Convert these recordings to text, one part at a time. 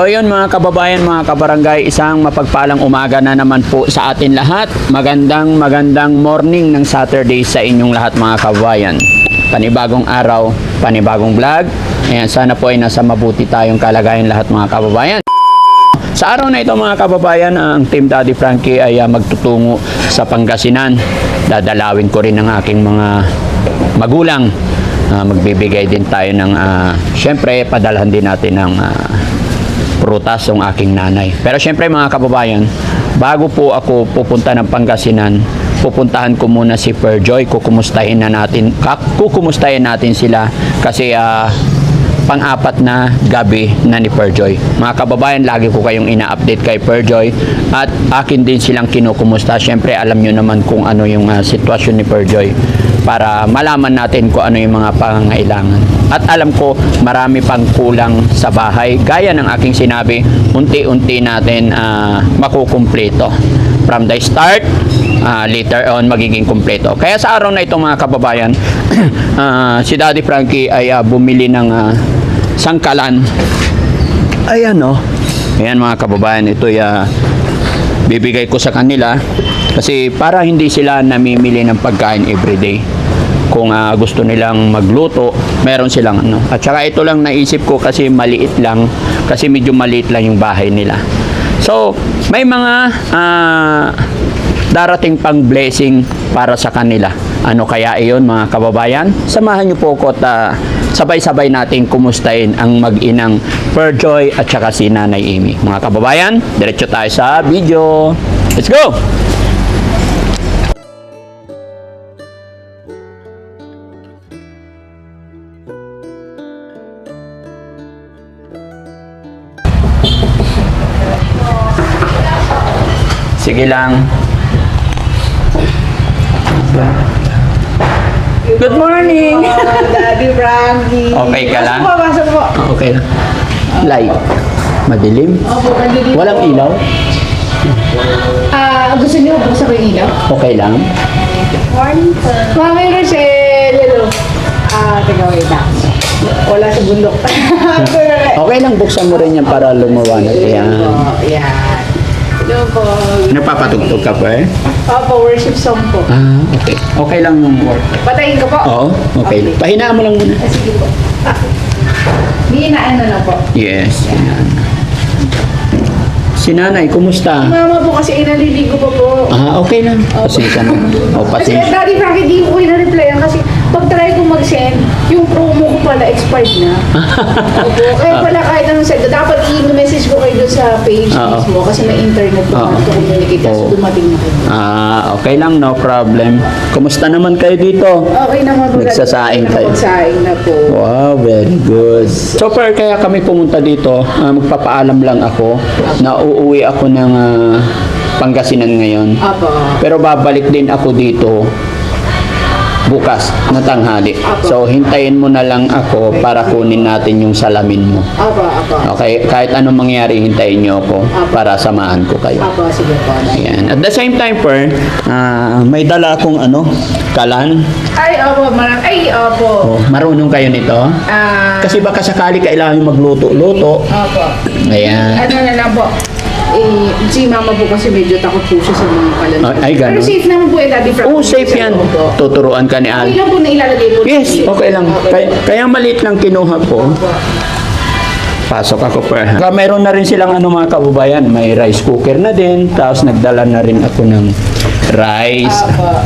So yun mga kababayan, mga kabarangay, isang mapagpalang umaga na naman po sa atin lahat. Magandang magandang morning ng Saturday sa inyong lahat mga kababayan. Panibagong araw, panibagong vlog. Ayan, sana po ay nasa mabuti tayong kalagayan lahat mga kababayan. Sa araw na ito mga kababayan, ang Team Daddy Frankie ay ah, magtutungo sa Pangasinan. Dadalawin ko rin ang aking mga magulang. Ah, magbibigay din tayo ng, ah, syempre, padalhan din natin ng ah, prutas ng aking nanay. Pero syempre mga kababayan, bago po ako pupunta ng Pangasinan, pupuntahan ko muna si Perjoy, kukumustahin na natin, kukumustahin natin sila kasi ah, pang-apat na gabi na ni Perjoy. Mga kababayan, lagi ko kayong ina-update kay Perjoy at akin din silang kinukumusta. Syempre, alam nyo naman kung ano yung ah, sitwasyon ni Perjoy para malaman natin kung ano yung mga pangangailangan. At alam ko, marami pang kulang sa bahay. Gaya ng aking sinabi, unti-unti natin ah, makukumpleto. From the start, ah, later on magiging kumpleto. Kaya sa araw na ito mga kababayan, ah, si Daddy Frankie ay ah, bumili ng ah, sangkalan. Ayan oh. Ayan mga kababayan, ito ya bibigay ko sa kanila kasi para hindi sila namimili ng pagkain everyday. Kung ah, gusto nilang magluto, meron silang ano. At saka ito lang naisip ko kasi maliit lang kasi medyo maliit lang yung bahay nila. So, may mga ah, darating pang blessing para sa kanila. Ano kaya iyon mga kababayan? Samahan niyo po ko at ah, sabay-sabay natin kumustahin ang mag-inang Perjoy at saka si Nanay Amy. Mga kababayan, diretso tayo sa video. Let's go! Sige lang. Good morning! Oh, Daddy Frankie. Okay ka lang? Pasok po, pasok po. Okay lang. Light. Madilim. Opo, Walang ilaw. Ah, gusto niyo buksan ko yung ilaw? Okay lang. Morning, sir. Mami Rochelle, hello. Ah, teka, wait lang. Wala sa bundok. Okay lang, buksan mo rin yan para lumawanag. Ayan. Hello po, Ayan. Hello po. Nagpapatugtog ka pa eh? Opo, worship song po. Ah, okay. Okay lang yung work. Patayin ko po? Oo, okay. Pahinaan mo lang muna. Ah, sige po. Ah. Hindi na ano po. Yes. Ayan. Si nanay, kumusta? Mama po kasi inaliligo po po. Ah, okay lang. Pasensya na. O, Kasi pasensya. Daddy Frankie, di ko kayo na-replyan kasi pag try ko mag-send, yung promo ko pala expired na. Opo. Kaya pala kahit anong send, dapat i-message ko kayo doon sa page Oo. mismo kasi may internet po Oo. na to communicate. Tapos Oo. dumating na kayo. Ah, okay lang, no problem. Kumusta naman kayo dito? Okay naman po. Nagsasaing kayo. Nagsasaing na po. Wow, very good. So far, kaya kami pumunta dito, ah, magpapaalam lang ako na uuwi ako ng ah, Pangasinan ngayon. Apo. Pero babalik din ako dito bukas na tanghali. So, hintayin mo na lang ako para kunin natin yung salamin mo. Apo, apo. Okay, kahit anong mangyari, hintayin nyo ako para samahan ko kayo. Apo, sige po. Ayan. At the same time, Per, ah, may dala akong ano, kalan. Ay, opo. Marang, ay, opo. Oh, marunong kayo nito? Ah, Kasi baka sakali kailangan yung magluto-luto. opo. Ayan. Ano na lang po. Eh, si mama po kasi medyo takot po siya sa mga kalan. Ay, ay, ganun. Pero safe naman po eh, Daddy Frankie. Oh, safe yan. Tuturuan ka ni Okay Al. lang po na ilalagay po. Yes, okay lang. Kaya, kaya maliit lang kinuha ko. Pasok ako per. Saka meron na rin silang ano mga kababayan, may rice cooker na din, tapos nagdala na rin ako ng rice. Opo.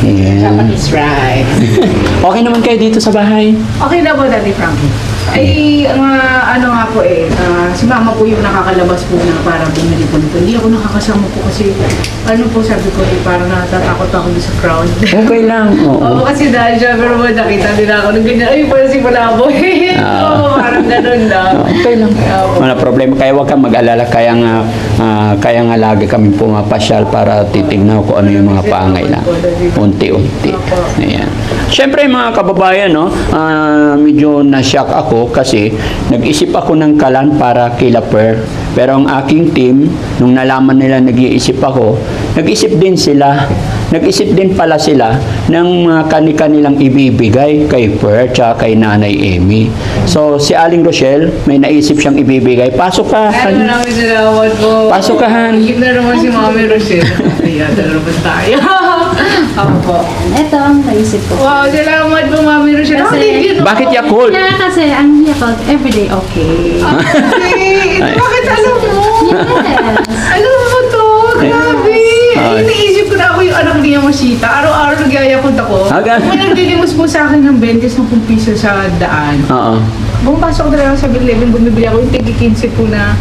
Ayan. Japanese rice. Okay naman kayo dito sa bahay? Okay na po, Daddy Frankie. Ay, mga ano nga po eh, ah, si mama po yung nakakalabas po na para bumili po nito. Hindi ako nakakasama po kasi, ano po sabi ko eh, parang natatakot ako doon sa crowd. Okay lang. Oo, Oo. kasi dahil siya, pero mo nakita nila ako ng ganyan, ay, parang si Malabo eh. Ah. Oo, parang ganun na. Okay lang. Opo. Wala problema. Kaya huwag kang mag-alala. Kaya nga, ah, kaya nga lagi kami pumapasyal para titignan kung ano yung mga pangailangan. Unti-unti. Ayan. Siyempre mga kababayan, no, ah, medyo na-shock ako kasi nag-isip ako ng kalan para kila Per. Pero ang aking team, nung nalaman nila nag-iisip ako, nag-isip din sila, nag-isip din pala sila ng mga kani-kanilang ibibigay kay Per at kay Nanay Amy. So, si Aling Rochelle, may naisip siyang ibibigay. Pasok ka. Ay, maraming salamat po. Pasok ka, Han. Na naman si Mami Rochelle. Kaya naman tayo. Ako po. Ito ang naisip ko. Wow, salamat po Mami Rochelle. Kasi- Oh, thank you. Bakit Yakult? Kaya kasi ang Yakult, everyday okay. Ah, Kasi, Ay. bakit alam mo? Yes. Alam mo to? Grabe. Ay. Iniisip ko na ako yung anak niya Masita. Araw-araw nagyayakot ako. Ah, ganun. May nagdilimos po sa akin ng 20 10 piso sa daan. Oo. Bumapasok na lang sa 7-Eleven, bumibili ako yung tigi 15 po na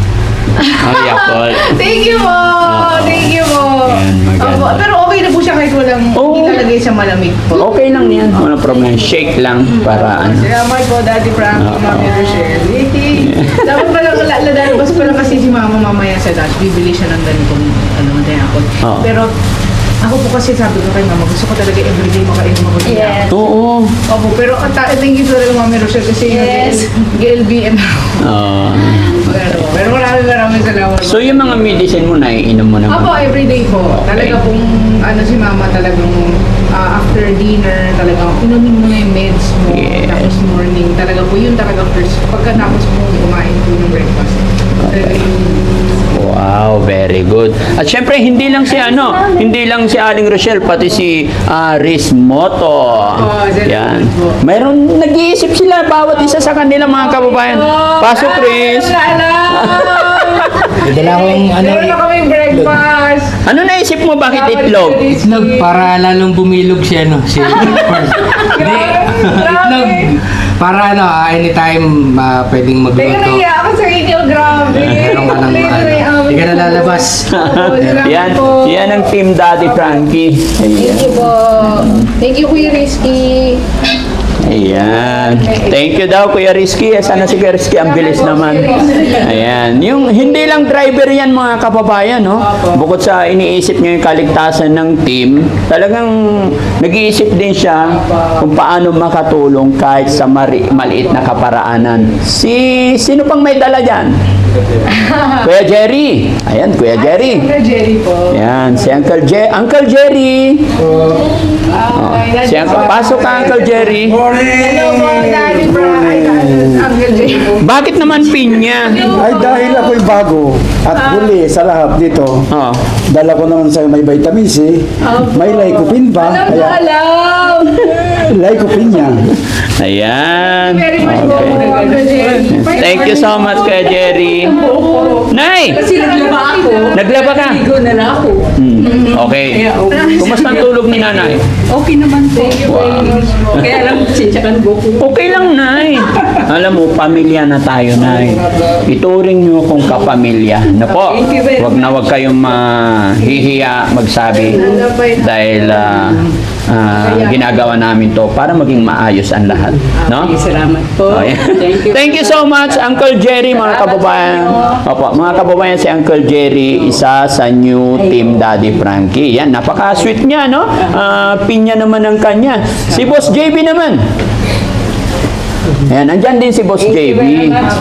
Ang Yakult. Thank you po! Thank you po! Yan, maganda. Opo, pero okay na po siya kahit walang Oo. hindi talagay sa malamig po. Okay lang yan. Wala problema. Shake lang para ano. Salamat po, Daddy Frank, Oo. Mami Rochelle. Dapat pala, la- lalabas pa lang kasi si Mama mamaya sa dash. Bibili siya ng ganitong ano, dayakot. Oo. Pero ako po kasi sabi ko kay Mama, gusto ko talaga everyday makainom ako ng Yes. Oo. Opo, pero ang ta- thank you talaga Mami Rochelle kasi Yes. GLBM ako. Oo. Pero, pero maraming maraming salamat. So, yung mga medicine mo, naiinom mo naman. Apo, everyday po. Okay. Talaga pong, ano si mama, talagang ah, after dinner, talagang inumin mo na yung meds mo. Yes. Tapos morning, talaga po yun talaga first. Pagkatapos mo kumain po ng breakfast. Talaga yung Wow, very good. At syempre, hindi lang si ano, hindi lang si Aling Rochelle, pati si ah, Riz Moto. Oh, Yan. Mayroon, nag-iisip sila, bawat isa sa kanila mga kababayan. Pasok, Riz. Wala alam! Dala akong ano, Meron na kaming breakfast. Ano naisip mo, bakit itlog? itlog para lalong bumilog siya no, si Pearl. Hindi, itlog. Para ano, ah, anytime ah, pwedeng Teka, magluto. naiya ako sa inyo, grabe. Meron ka ng ano, hindi ka na lalabas. Opo, salamat yan, yan ang Team Daddy Frankie. Thank you po. Thank you, Kuya Rizky. Ayan. Thank you daw, Kuya Rizky. Eh, Sana si Kuya Rizky, ang bilis naman. Ayan. Yung hindi lang driver yan, mga kababayan, no? Bukod sa iniisip niya yung kaligtasan ng team, talagang nag-iisip din siya kung paano makatulong kahit sa mari, maliit na kaparaanan. Si, sino pang may dala dyan? Kuya Jerry. Ayan, Kuya Jerry. Kuya Jerry po. Ayan, si Uncle, Je Uncle Jerry. Ay, Si Uncle, pasok ka, Uncle Jerry. Hello po, Daddy Frank. Ay, Uncle. Bakit naman pinya? Ay dahil ako'y bago at huli sa lahat dito. Oh. Dala ko naman sa may vitamin C. May lycopene pa. Alam na Kaya alam. lycopene yan. Ayan. Okay. Thank you so much, Kuya Jerry. Nay! Kasi naglaba ako. Naglaba ka? Ligo na lang ako. Hmm. Okay. Kumusta ang tulog ni nanay? Okay naman po. Po. Kaya lang, chichakan buko. Okay lang, Nay. Alam mo, pamilya na tayo, Nay. Ituring niyo kung kapamilya. Na po, wag na wag kayong mahihiya magsabi dahil ah, ah, ginagawa namin to para maging maayos ang lahat. No? Salamat po. Oh, yeah. Thank you so much, Uncle Jerry, mga kababayan. Opo, mga kababayan, si Uncle Jerry, isa sa new team Daddy Frankie. Yan, napaka-sweet niya, no? Ah, pinya naman ang kanya. Si Boss JB naman. Yan, andyan din si Boss JB.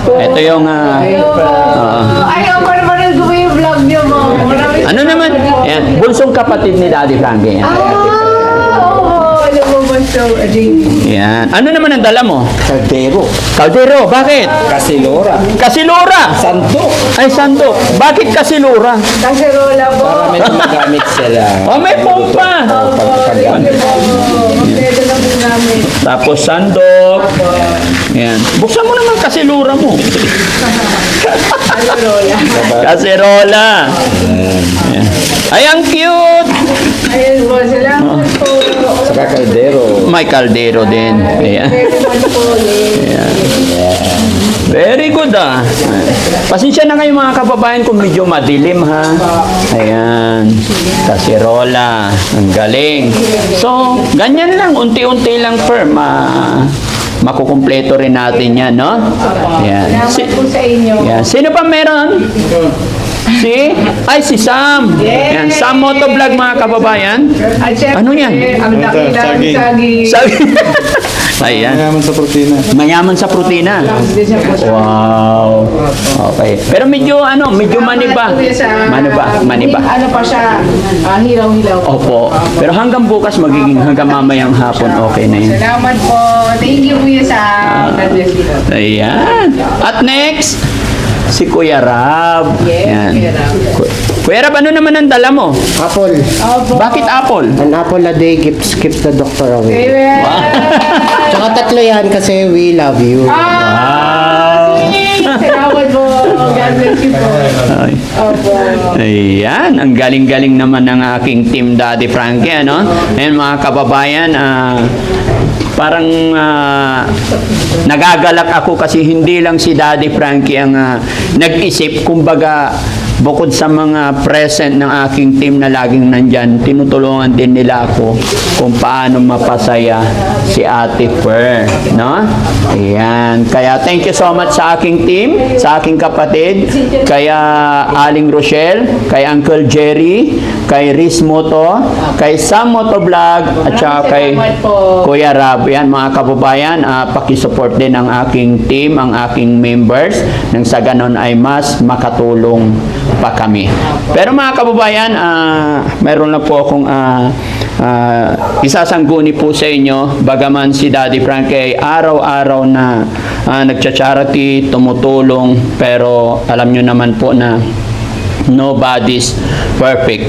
Ito yung... ah, ah, Ay, ako naman ko yung vlog niyo mo. Ano naman? Yan, bulsong kapatid ni Daddy Frankie. Yan. So, Jamie? Yan. Ano naman ang dala mo? Caldero. Caldero, bakit? Kasilora. Kasilura! Santo. Ay, santo. Bakit kasilura? Kaserola po. May gumagamit sila. Oh, may pompa! Thank you po. Kompleto na po namin. Tapos sandok. Yan. Buksan mo naman kasilura mo. Kaserola. Kaserola. Yan. Ay, ang cute! Ayun po, po. Saka kaldero. May kaldero din. Ayan. Po. Very good ah. Pasensya na kayo mga kababayan kung medyo madilim ha. Ayan. Kaserola. Ang galing. So, ganyan lang. Unti-unti lang firm. Ah, makukumpleto rin natin yan, no? Ayan. Si, Salamat po sa inyo. yan. Sino pa meron? Si? Ay, si Sam. Yan. Sam Motovlog mga kababayan. At syempre, Ano yan? Ang dakilang saging. Ayan. Mayaman sa protina. Mayaman sa protina. Wow. Okay. Pero medyo ano, medyo maniba. Maniba, maniba. Ano pa siya, ah, hilaw-hilaw po. Opo. Pero hanggang bukas magiging hanggang mamayang hapon okay na yun. Salamat po. Thank you kuya sa God bless you. Ayan. At next, si Kuya Rab. Yes, Ayan. Kuya Rab. Ku- Kuya Rab, ano naman ang dala mo? Apple. Opo. Bakit apple? An apple a day keeps keeps the doctor away. Amen. Tsaka tatlo yan kasi we love you. Ah, Salamat po. God bless you po. Ay. Opo. Ayan, ang galing-galing naman ng aking team Daddy Frankie, ano? Ayan mga kababayan, ah, parang ah, nagagalak ako kasi hindi lang si Daddy Frankie ang ah, nag-isip, kumbaga bukod sa mga present ng aking team na laging nandyan, tinutulungan din nila ako kung paano mapasaya si Ate Per, no? Ayan, kaya thank you so much sa aking team, sa aking kapatid, kaya Aling Rochelle, kay Uncle Jerry, kay Riz Moto, kay Sam Moto Vlog, at saka kay. Kuya Rab. Yan mga kababayan, ah, pakisupport din ang aking team, ang aking members, nang sa ganon ay mas makatulong pa kami. Pero mga kababayan, ah, meron lang po akong ah, ah, isasangguni po sa inyo, bagaman si Daddy Frank ay araw-araw na ah, nagcha-charity, tumutulong, pero alam nyo naman po na nobody's perfect.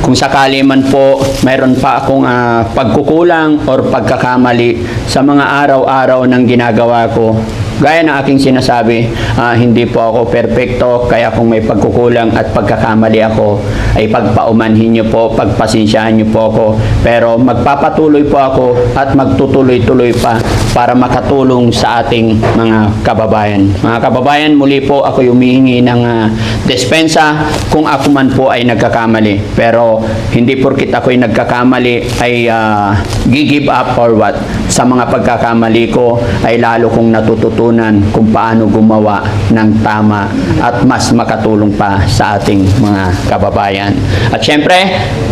Kung sakali man po mayroon pa akong ah, pagkukulang or pagkakamali sa mga araw-araw ng ginagawa ko, gaya ng aking sinasabi, ah, hindi po ako perfecto, kaya kung may pagkukulang at pagkakamali ako, ay pagpaumanhin niyo po, pagpasensyahan niyo po ako. Pero magpapatuloy po ako at magtutuloy-tuloy pa para makatulong sa ating mga kababayan. Mga kababayan, muli po ako humihingi ng ah, despensa kung ako man po ay nagkakamali. Pero hindi porkit ako ay nagkakamali ay ah, gi-give up or what. Sa mga pagkakamali ko ay lalo kong natututunan kung paano gumawa ng tama at mas makatulong pa sa ating mga kababayan. At syempre,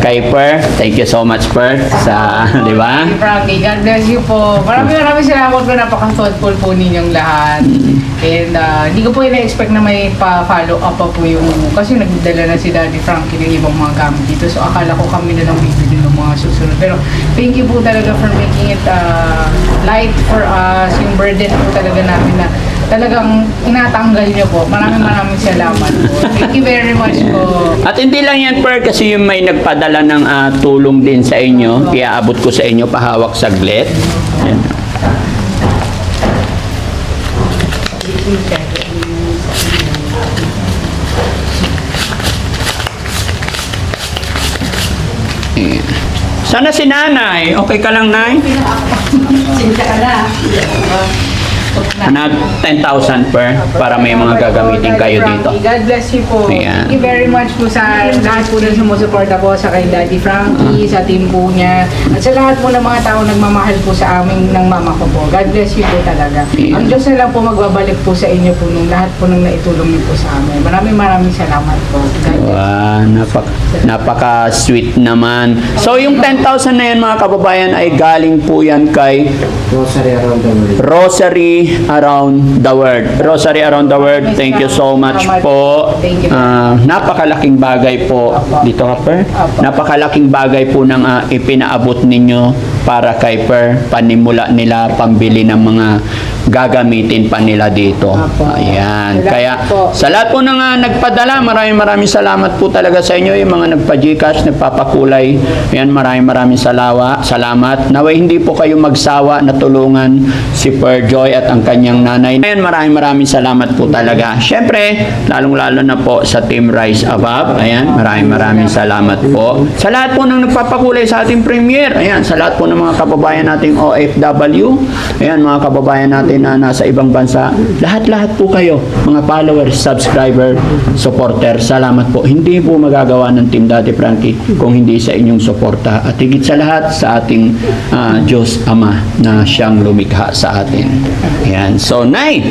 kay Per, thank you so much Per sa, di ba? Frankie, God bless you po. Maraming maraming salamat po. Napaka-thoughtful po ninyong lahat. And uh, hindi ko po ina-expect na may pa-follow up pa po yung... Kasi nagdala na si Daddy Frankie ng ibang mga gamit dito. So akala ko kami na lang ng mga susunod. Pero thank you po talaga for making it uh, light for us. Yung burden po talaga namin na talagang inatanggal niyo po. Maraming maraming salamat po. Thank you very much po. At hindi lang yan Per kasi yung may nagpadala ng ah, tulong din sa inyo, iaabot ko sa inyo pahawak saglit. Yan. Ayan. Sana si nanay. Okay ka lang, nay? Na 10,000 per para may mga gagamitin kayo dito. God bless you po. Ayan. Thank you very much po sa lahat po na sumusuporta po sa kay Daddy Frankie, sa team po niya, at sa lahat po ng mga tao nagmamahal po sa amin ng mama ko po. God bless you po talaga. Yeah. Ang Diyos na lang po magbabalik po sa inyo po nung lahat po nung naitulong niyo po sa amin. Maraming maraming salamat po. God bless. Wow, napaka, napaka-sweet naman. So, yung 10,000 na yan mga kababayan ay galing po yan kay Rosary world. Rosary Around the World. Rosary Around the World, thank you so much po. Ah, napakalaking bagay po. Dito ka, Per? Napakalaking bagay po ng ah, ipinaabot ninyo para kay Per. Panimula nila, pambili ng mga gagamitin pa nila dito. Apo. Ayan. Salamat Kaya po. sa lahat po ng ah, nagpadala, maraming maraming salamat po talaga sa inyo. Yung mga nagpa-Gcash, nagpapakulay. Ayan, maraming maraming salawa, salamat. Naway hindi po kayo magsawa na tulungan si Per Joy at ang kanyang nanay. Ayan, maraming maraming salamat po talaga. Siyempre, lalong-lalo na po sa Team Rise Above. Ayan, maraming maraming salamat po. Sa lahat po ng nagpapakulay sa ating premiere. Ayan, sa lahat po ng mga kababayan nating OFW. Ayan, mga kababayan natin natin na nasa ibang bansa. Lahat-lahat po kayo, mga followers, subscriber, supporter, salamat po. Hindi po magagawa ng Team Daddy Frankie kung hindi sa inyong suporta. At higit sa lahat, sa ating ah, Diyos Ama na siyang lumikha sa atin. Yan. So, Nay,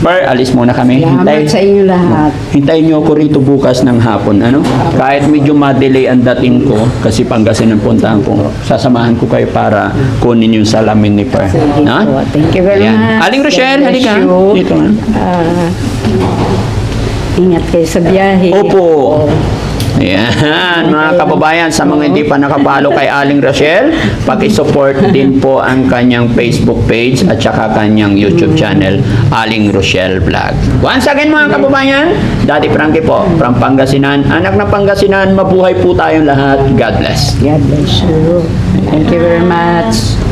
Per, alis muna kami. Salamat sa inyo lahat. Hintayin niyo ako rito bukas ng hapon, ano? Kahit medyo ma-delay ang dating ko, kasi Pangasinan puntahan ko, sasamahan ko kayo para kunin yung salamin ni Per. Na? po. Thank you very Ayan. much. Aling Rochelle, halika. Dito nga. Ah, ingat kayo sa biyahe. Opo. Ayan, mga kababayan, sa mga hindi pa nakapalo kay Aling Rochelle, paki-support din po ang kanyang Facebook page at saka kanyang YouTube channel, Aling Rochelle Vlog. Once again mga kababayan, Daddy Frankie po, from Pangasinan. Anak ng Pangasinan, mabuhay po tayong lahat. God bless. God bless you. Thank you very much.